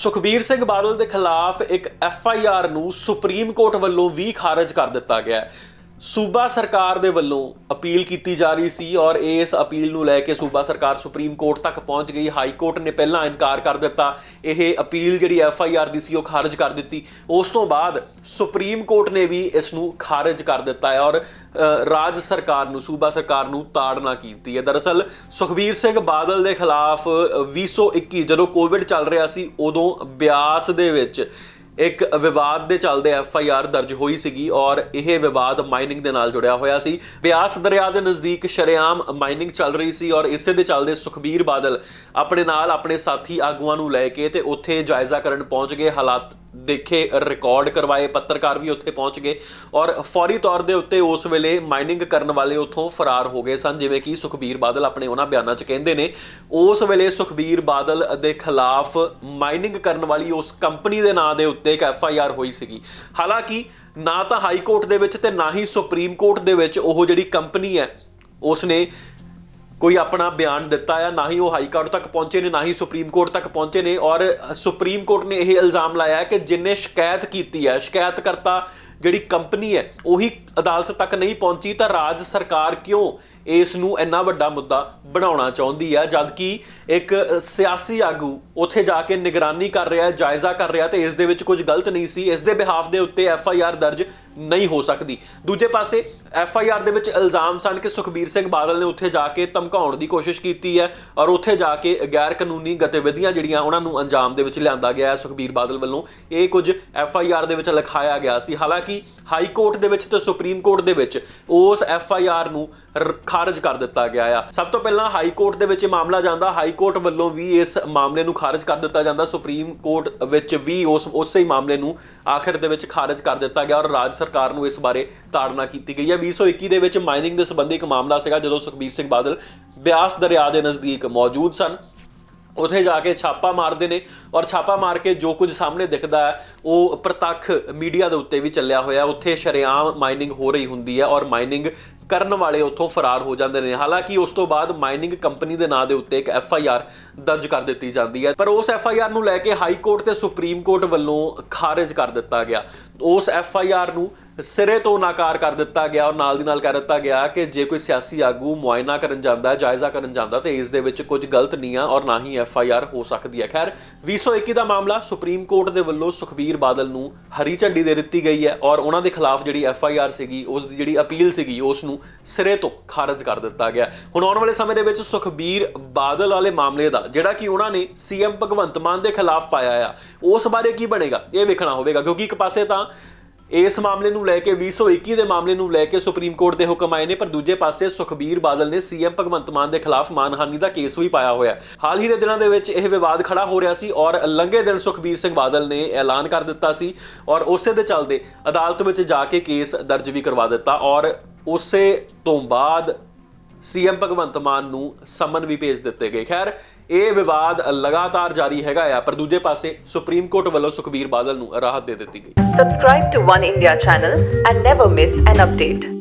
ਸੁਖਬੀਰ ਸਿੰਘ ਬਾਦਲ ਦੇ ਖਿਲਾਫ ਇੱਕ ਐਫ ਆਈ ਆਰ ਨੂੰ ਸੁਪਰੀਮ ਕੋਰਟ ਵੱਲੋਂ ਵੀ ਖਾਰਜ ਕਰ ਦਿੱਤਾ ਗਿਆ ਹੈ। ਸੂਬਾ ਸਰਕਾਰ ਦੇ ਵੱਲੋਂ ਅਪੀਲ ਕੀਤੀ ਜਾ ਰਹੀ ਸੀ ਔਰ ਇਸ ਅਪੀਲ ਨੂੰ ਲੈ ਕੇ ਸੂਬਾ ਸਰਕਾਰ ਸੁਪਰੀਮ ਕੋਰਟ ਤੱਕ ਪਹੁੰਚ ਗਈ। ਹਾਈ ਕੋਰਟ ਨੇ ਪਹਿਲਾਂ ਇਨਕਾਰ ਕਰ ਦਿੱਤਾ। ਇਹ ਅਪੀਲ ਜਿਹੜੀ ਐਫ ਆਈ ਆਰ ਦੀ ਸੀ ਉਹ ਖਾਰਜ ਕਰ ਦਿੱਤੀ। ਉਸ ਤੋਂ ਬਾਅਦ ਸੁਪਰੀਮ ਕੋਰਟ ਨੇ ਵੀ ਇਸ ਨੂੰ ਖਾਰਜ ਕਰ ਦਿੱਤਾ ਹੈ ਔਰ ਰਾਜ ਸਰਕਾਰ ਨੂੰ ਸੂਬਾ ਸਰਕਾਰ ਨੂੰ ਤਾੜਨਾ ਕੀਤੀ ਹੈ। ਦਰਅਸਲ ਸੁਖਬੀਰ ਸਿੰਘ ਬਾਦਲ ਦੇ ਖਿਲਾਫ ਅ, 2021 ਜਦੋਂ ਕੋਵਿਡ ਚੱਲ ਰਿਹਾ ਸੀ ਉਦੋਂ ਬਿਆਸ ਦੇ ਵਿੱਚ ਇੱਕ ਵਿਵਾਦ ਦੇ ਚੱਲਦੇ ਐਫ ਆਈ ਆਰ ਦਰਜ ਹੋਈ ਸੀਗੀ ਔਰ ਇਹ ਵਿਵਾਦ ਮਾਈਨਿੰਗ ਦੇ ਨਾਲ ਜੁੜਿਆ ਹੋਇਆ ਸੀ। ਬਿਆਸ ਦਰਿਆ ਦੇ ਨਜ਼ਦੀਕ ਸ਼ਰੇਆਮ ਮਾਈਨਿੰਗ ਚੱਲ ਰਹੀ ਸੀ ਔਰ ਇਸੇ ਦੇ ਚੱਲਦੇ ਸੁਖਬੀਰ ਬਾਦਲ ਆਪਣੇ ਨਾਲ ਆਪਣੇ ਸਾਥੀ ਆਗੂਆਂ ਨੂੰ ਲੈ ਕੇ ਤੇ ਉੱਥੇ ਜਾਇਜ਼ਾ ਕਰਨ ਪਹੁੰਚ ਗਏ। ਹਾਲਾਤ ਦੇਖੇ ਰਿਕਾਰਡ ਕਰਵਾਏ, ਪੱਤਰਕਾਰ ਵੀ ਉੱਥੇ ਪਹੁੰਚ ਗਏ ਔਰ ਫੌਰੀ ਤੌਰ ਦੇ ਉੱਤੇ ਉਸ ਵੇਲੇ ਮਾਈਨਿੰਗ ਕਰਨ ਵਾਲੇ ਉੱਥੋਂ ਫਰਾਰ ਹੋ ਗਏ ਸਨ, ਜਿਵੇਂ ਕਿ ਸੁਖਬੀਰ ਬਾਦਲ ਆਪਣੇ ਉਹਨਾਂ ਬਿਆਨਾਂ 'ਚ ਕਹਿੰਦੇ ਨੇ। ਉਸ ਵੇਲੇ ਸੁਖਬੀਰ ਬਾਦਲ ਦੇ ਖਿਲਾਫ ਮਾਈਨਿੰਗ ਕਰਨ ਵਾਲੀ ਉਸ ਕੰਪਨੀ ਦੇ ਨਾਂ ਦੇ ਉੱਤੇ ਇੱਕ ਐਫ ਆਈ ਆਰ ਹੋਈ ਸੀਗੀ। ਹਾਲਾਂਕਿ, ਨਾ ਤਾਂ ਹਾਈ ਕੋਰਟ ਦੇ ਵਿੱਚ ਤੇ ਨਾ ਹੀ ਸੁਪਰੀਮ ਕੋਰਟ ਦੇ ਵਿੱਚ ਉਹ ਜਿਹੜੀ ਕੰਪਨੀ ਹੈ ਉਸ ਨੇ ਕੋਈ ਆਪਣਾ ਬਿਆਨ ਦਿੱਤਾ ਆ, ਨਾ ਹੀ ਉਹ ਹਾਈ ਕੋਰਟ ਤੱਕ ਪਹੁੰਚੇ ਨੇ, ਨਾ ਹੀ ਸੁਪਰੀਮ ਕੋਰਟ ਤੱਕ ਪਹੁੰਚੇ ਨੇ ਔਰ ਸੁਪਰੀਮ ਕੋਰਟ ਨੇ ਇਹ ਇਲਜ਼ਾਮ ਲਾਇਆ ਕਿ ਜਿਨਨੇ ਸ਼ਿਕਾਇਤ ਕੀਤੀ ਹੈ ਸ਼ਿਕਾਇਤ ਕਰਤਾ ਜਿਹੜੀ ਕੰਪਨੀ ਹੈ, ਉਹੀ ਅਦਾਲਤ ਤੱਕ ਨਹੀਂ ਪਹੁੰਚੀ ਤਾਂ ਰਾਜ ਸਰਕਾਰ ਕਿਉਂ ਇਸ ਨੂੰ ਇੰਨਾ ਵੱਡਾ ਮੁੱਦਾ ਬਣਾਉਣਾ ਚਾਹੁੰਦੀ ਹੈ ਜਦਕਿ ਇੱਕ ਸਿਆਸੀ ਆਗੂ ਉੱਥੇ ਜਾ ਕੇ ਨਿਗਰਾਨੀ ਕਰ ਰਿਹਾ ਹੈ ਜਾਇਜ਼ਾ ਕਰ ਰਿਹਾ ਤੇ ਇਸ ਦੇ ਵਿੱਚ ਕੁਝ ਗਲਤ ਨਹੀਂ ਸੀ, ਇਸ ਦੇ ਬਿਹਾਫ ਦੇ ਉੱਤੇ ਐਫ ਆਈ ਆਰ ਦਰਜ ਨਹੀਂ ਹੋ ਸਕਦੀ। ਦੂਜੇ ਪਾਸੇ ਐਫ ਆਈ ਆਰ ਦੇ ਵਿੱਚ ਇਲਜ਼ਾਮ ਸਨ ਕਿ ਸੁਖਬੀਰ ਸਿੰਘ ਬਾਦਲ ਨੇ ਉੱਥੇ ਜਾ ਕੇ ਧਮਕਾਉਣ ਦੀ ਕੋਸ਼ਿਸ਼ ਕੀਤੀ ਹੈ ਔਰ ਉੱਥੇ ਜਾ ਕੇ ਗੈਰ ਕਾਨੂੰਨੀ ਗਤੀਵਿਧੀਆਂ ਜਿਹੜੀਆਂ ਉਹਨਾਂ ਨੂੰ ਅੰਜਾਮ ਦੇ ਵਿੱਚ ਲਿਆਂਦਾ ਗਿਆ ਹੈ ਸੁਖਬੀਰ ਬਾਦਲ ਵੱਲੋਂ, ਇਹ ਕੁਝ ਐਫ ਆਈ ਆਰ ਦੇ ਵਿੱਚ ਲਿਖਾਇਆ ਗਿਆ ਸੀ। ਹਾਲਾਂਕਿ ਹਾਈ ਕੋਰਟ ਦੇ ਵਿੱਚ ਤੇ ਸੁਪਰੀਮ ਕੋਰਟ ਦੇ ਵਿੱਚ ਉਸ ਐਫ ਆਈ ਆਰ ਨੂੰ ਰ- ਖਾਰਜ ਕਰ ਦਿੱਤਾ ਗਿਆ ਆ। ਸਭ ਤੋਂ ਪਹਿਲਾਂ ਹਾਈ ਕੋਰਟ ਦੇ ਵਿੱਚ ਇਹ ਮਾਮਲਾ ਜਾਂਦਾ। ਹਾਈ ਕੋਰਟ ਵੱਲੋਂ ਵੀ ਇਸ ਮਾਮਲੇ ਨੂੰ ਖਾਰਜ ਕਰ ਦਿੱਤਾ ਜਾਂਦਾ। ਸੁਪਰੀਮ ਕੋਰਟ ਵਿੱਚ ਵੀ ਉਸ, ਉਸੇ ਹੀ ਮਾਮਲੇ ਨੂੰ ਆਖਿਰ ਦੇ ਵਿੱਚ ਖਾਰਜ ਕਰ ਦਿੱਤਾ ਗਿਆ ਔਰ ਰਾਜ ਸਰਕਾਰ ਨੂੰ ਇਸ ਬਾਰੇ ਤਾੜਨਾ ਕੀਤੀ ਗਈ ਹੈ। 2021 ਦੇ ਵਿੱਚ ਮਾਈਨਿੰਗ ਦੇ ਸੰਬੰਧੀ ਇੱਕ ਮਾਮਲਾ ਸੀਗਾ, ਜਦੋਂ ਸੁਖਬੀਰ ਸਿੰਘ ਬਾਦਲ ਬਿਆਸ ਦਰਿਆ ਦੇ ਨਜ਼ਦੀਕ ਮੌਜੂਦ ਸਨ। ਉਥੇ ਜਾ ਕੇ ਛਾਪਾ ਮਾਰਦੇ ਨੇ ਔਰ ਛਾਪਾ ਮਾਰ ਕੇ ਜੋ ਕੁਝ ਸਾਹਮਣੇ ਦਿਖਦਾ ਹੈ, ਉਹ ਪ੍ਰਤੱਖ ਮੀਡੀਆ ਦੇ ਉੱਤੇ ਵੀ ਚੱਲਿਆ ਹੋਇਆ। ਉੱਥੇ ਸ਼ਰੇਆਮ ਮਾਈਨਿੰਗ ਹੋ ਰਹੀ ਹੁੰਦੀ ਹੈ ਔਰ ਮਾਈਨਿੰਗ ਕਰਨ ਵਾਲੇ ਉੱਥੋਂ ਫਰਾਰ ਹੋ ਜਾਂਦੇ ਨੇ। ਹਾਲਾਂਕਿ ਉਸ ਤੋਂ ਬਾਅਦ ਮਾਈਨਿੰਗ ਕੰਪਨੀ ਦੇ ਨਾਂ ਦੇ ਉੱਤੇ ਇੱਕ ਐਫ ਆਈ ਆਰ ਦਰਜ ਕਰ ਦਿੱਤੀ ਜਾਂਦੀ ਹੈ। ਪਰ ਉਸ ਐਫ ਆਈ ਆਰ ਨੂੰ ਲੈ ਕੇ ਹਾਈ ਕੋਰਟ ਤੇ ਸੁਪਰੀਮ ਕੋਰਟ ਵੱਲੋਂ ਖਾਰਜ ਕਰ ਦਿੱਤਾ ਗਿਆ। ਉਸ ਐਫ ਆਈ ਆਰ ਨੂੰ ਸਿਰੇ ਤੋਂ ਨਾਕਾਰ ਕਰ ਦਿੱਤਾ ਗਿਆ ਔਰ ਨਾਲ ਦੀ ਨਾਲ ਕਹਿ ਦਿੱਤਾ ਗਿਆ ਕਿ ਜੇ ਕੋਈ ਸਿਆਸੀ ਆਗੂ ਮੁਆਇਨਾ ਕਰਨ ਜਾਂਦਾ, ਜਾਇਜ਼ਾ ਕਰਨ ਜਾਂਦਾ, ਤੇ ਇਸ ਦੇ ਵਿੱਚ ਕੁਝ ਗਲਤ ਨਹੀਂ ਆ ਔਰ ਨਾ ਹੀ ਐਫ ਆਈ ਆਰ ਹੋ ਸਕਦੀ ਹੈ। ਖੈਰ 2021 ਦਾ ਮਾਮਲਾ ਸੁਪਰੀਮ ਕੋਰਟ ਦੇ ਵੱਲੋਂ ਸੁਖਬੀਰ ਬਾਦਲ ਨੂੰ ਹਰੀ ਝੰਡੀ ਦੇ ਦਿੱਤੀ ਗਈ ਹੈ ਔਰ ਉਹਨਾਂ ਦੇ ਖਿਲਾਫ ਜਿਹੜੀ ਐਫ ਆਈ ਆਰ ਸੀਗੀ, ਉਸ ਦੀ ਜਿਹੜੀ ਅਪੀਲ ਸੀਗੀ, ਉਸ ਨੂੰ ਸਿਰੇ ਤੋਂ ਖਾਰਜ ਕਰ ਦਿੱਤਾ ਗਿਆ। ਹੁਣ ਆਉਣ ਵਾਲੇ ਸਮੇਂ ਦੇ ਵਿੱਚ ਸੁਖਬੀਰ ਬਾਦਲ ਵਾਲੇ ਮਾਮਲੇ ਦਾ, ਜਿਹੜਾ ਕਿ ਉਹਨਾਂ ਨੇ ਸੀਐਮ ਭਗਵੰਤ ਮਾਨ ਦੇ ਖਿਲਾਫ ਪਾਇਆ ਆ, ਉਸ ਬਾਰੇ ਕੀ ਬਣੇਗਾ? ਇਹ ਵੇਖਣਾ ਹੋਵੇਗਾ, ਕਿਉਂਕਿ ਇੱਕ ਪਾਸੇ ਤਾਂ ਇਸ ਮਾਮਲੇ ਨੂੰ ਲੈ ਕੇ 2021 ਦੇ ਮਾਮਲੇ ਨੂੰ ਲੈ ਕੇ ਸੁਪਰੀਮ ਕੋਰਟ ਦੇ ਹੁਕਮ ਆਏ ਨੇ, ਪਰ ਦੂਜੇ ਪਾਸੇ ਸੁਖਬੀਰ ਬਾਦਲ ਨੇ ਸੀਐਮ ਭਗਵੰਤ ਮਾਨ ਦੇ ਖਿਲਾਫ ਮਾਨਹਾਨੀ ਦਾ ਕੇਸ ਵੀ ਪਾਇਆ ਹੋਇਆ। ਹਾਲ ਹੀ ਦੇ ਦਿਨਾਂ ਦੇ ਵਿੱਚ ਇਹ ਵਿਵਾਦ ਖੜਾ ਹੋ ਰਿਹਾ ਸੀ ਔਰ ਲੰਘੇ ਦਿਨ ਸੁਖਬੀਰ ਸਿੰਘ ਬਾਦਲ ਨੇ ਐਲਾਨ ਕਰ ਦਿੱਤਾ ਸੀ ਔਰ ਉਸੇ ਦੇ ਚੱਲਦੇ ਅਦਾਲਤ ਵਿੱਚ ਜਾ ਕੇ ਕੇਸ ਦਰਜ ਵੀ ਕਰਵਾ ਦਿੱਤਾ ਔਰ ਉਸੇ ਤੋਂ ਬਾਅਦ ਸੀਐਮ ਭਗਵੰਤ ਮਾਨ ਨੂੰ ਸਮਨ ਵੀ ਭੇਜ ਦਿੱਤੇ ਗਏ ਖੈਰ, ਇਹ ਵਿਵਾਦ ਲਗਾਤਾਰ ਜਾਰੀ ਹੈਗਾ ਆ, ਪਰ ਦੂਜੇ ਪਾਸੇ ਸੁਪਰੀਮ ਕੋਰਟ ਵੱਲੋਂ ਸੁਖਬੀਰ ਬਾਦਲ ਨੂੰ ਰਾਹਤ ਦੇ ਦਿੱਤੀ ਗਈ Subscribe to One India channel and never miss an update.